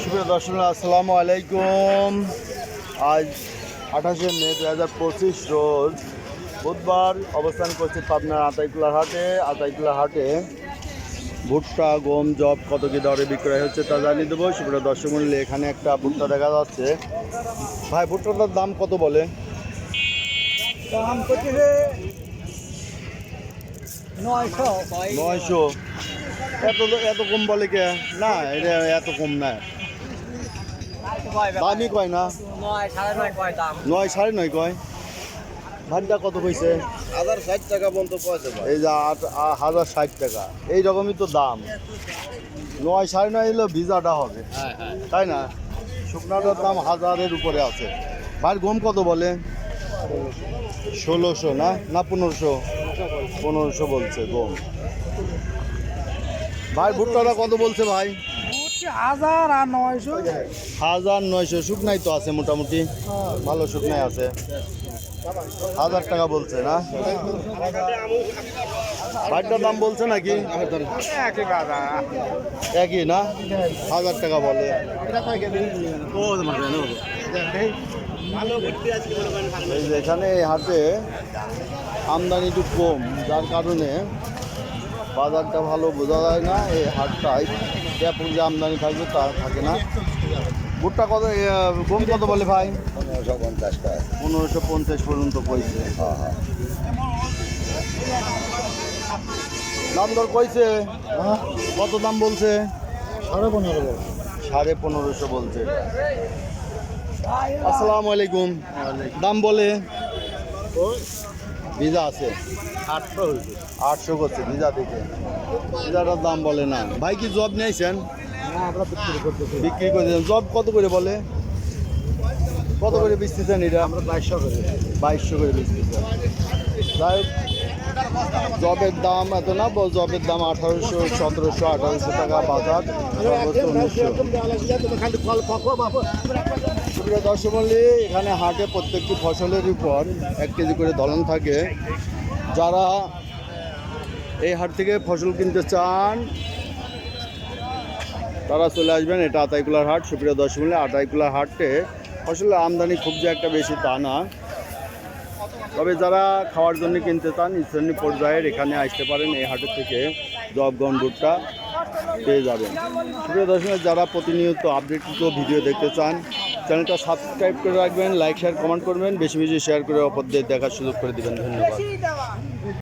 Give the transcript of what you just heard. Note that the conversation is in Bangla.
সুপ্রিয় দর্শক আসসালামু আলাইকুম। আজ আঠাশে মে দু হাজার পঁচিশ রোজ বুধবার অবস্থান করছি পাবনার আতাইকুলা হাটে। আতাইকুলা হাটে ভুট্টা গম জব কত কি দরে বিক্রয় হচ্ছে তা জানিয়ে দেবো। সুপ্রিয় দর্শক মূল্যে এখানে একটা ভুট্টা দেখা যাচ্ছে। ভাই ভুট্টাটার দাম কত বলে? দাম নয়শো। নয়শো। এত এত কম বলে কে? না এটা এত কম না। দামই কয় না? নয় সাড়ে নয় কয় দাম। নয় সাড়ে নয় কয়? ভাতটা কত কইছে হাজার ষাট টাকা পর্যন্ত পয়সা পায় এই যে আট হাজার ষাট টাকা। এই রকমই তো দাম। নয় সাড়ে নয় হলেও ভিজাটা হবে। হ্যাঁ হ্যাঁ। তাই না? শুকনাটার দাম হাজারের উপরে আছে। ভাই গম কত বলে? ষোলোশো না? না পনেরোশো? পনেরোশো বলছে গম। ভাই ভুট্টাটা কত বলছে ভাই? হাজার আর নয়শো। হাজার নয়শো শুকনাই তো আছে মোটামুটি। ভালো শুকনাই আছে। হাজার টাকা বলছে না? ভাইটার দাম বলছে নাকি? একই না? হাজার টাকা বলে। এখানে হাটে আমদানি একটু কম যার কারণে বাজারটা ভালো বোঝা যায় না এই হাটটায় ব্যাপক যে আমদানি থাকবে তা থাকে না। ভুট্টা কত গম কত বলে ভাই? পনেরোশো পঞ্চাশ টাকা। পনেরোশো পঞ্চাশ পর্যন্ত কইছে হ্যাঁ হ্যাঁ। দাম দর কইছে? কত দাম বলছে? সাড়ে পনেরো সাড়ে পনেরোশো বলছে। আসসালামু আলাইকুম। দাম বলে? ভিজা আছে। আটশো আটশো করছে ভিজা থেকে ভিজাটার দাম বলে না। ভাই কি জব নিয়েছেন? আমরা বিক্রি করে জব কত করে বলে? কত করে বেচতেছেন এটা? আমরা বাইশশো করে। বাইশশো করে বেচতেছেন। যাই হোক, জবের দাম এত না, ব- জবের দাম আঠারোশো, সতেরোশো, আঠারোশো টাকা বাজার। সুপ্রিয় দর্শক এখানে হাটে প্রত্যেকটি ফসলের উপর এক কেজি করে দলন থাকে। যারা এই হাট থেকে ফসল কিনতে চান, তারা চলে আসবেন। এটা আতাইকুলার হাট। সুপ্রিয় দর্শক আতাইকুলার হাটে ফসলের আমদানি খুব যে একটা বেশি তা না। তবে যারা খাওয়ার জন্য কিনতে চান স্থানীয় পর্যায়ের এখানে আসতে পারেন এই হাটের থেকে জব গম ভুট্টা পেয়ে যাবেন। সুপ্রিয় দর্শক, যারা প্রতিনিয়ত আপডেটকৃত ভিডিও দেখতে চান, চ্যানেলটা সাবস্ক্রাইব করে রাখবেন লাইক শেয়ার কমেন্ট করবেন, বেশি বেশি শেয়ার করে অপরদের দেখার সুযোগ করে দেবেন। ধন্যবাদ।